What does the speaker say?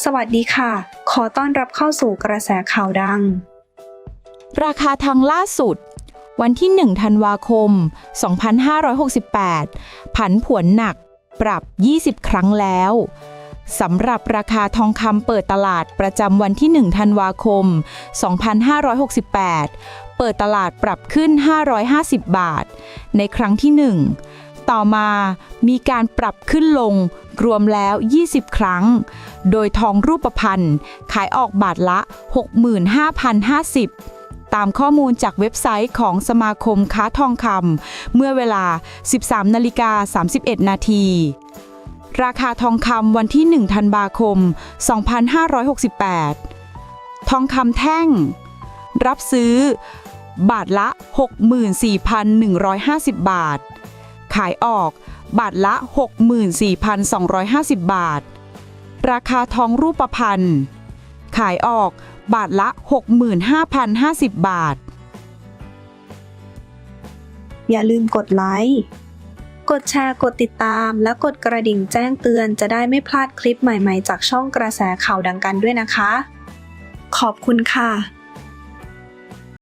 สวัสดีค่ะ ขอต้อนรับเข้าสู่กระแสข่าวดัง ราคาทองล่าสุด วันที่ 1 ธันวาคม 2568 ผันผวนหนักปรับ 20 ครั้งแล้วสำหรับราคาทองคำเปิดตลาดประจำวันที่ 1 ธันวาคม 2568 เปิดตลาดปรับขึ้น 550 บาท ในครั้งที่ 1 ต่อมามีการปรับขึ้นลงรวมแล้ว 20 ครั้ง โดยทองรูปพรรณขายออกบาทละ 65,050ตามข้อมูลจากเว็บไซต์ของสมาคมค้าทองคำเมื่อเวลา 13นาฬิกา31 นาที ราคาทองคำวันที่ 1 ธันวาคม 2568 ทองคำแท่ง รับซื้อบาทละ 64,150 บาท ขายออก บาทละ 64,250 บาท ราคาทองรูปพรรณขายออก บาทละ 65,050 บาท อย่าลืมกดไลค์ กดแชร์ กดติดตาม และกดกระดิ่งแจ้งเตือนจะได้ไม่พลาดคลิปใหม่ๆ จากช่องกระแสข่าวดังกันด้วยนะคะ ขอบคุณค่ะ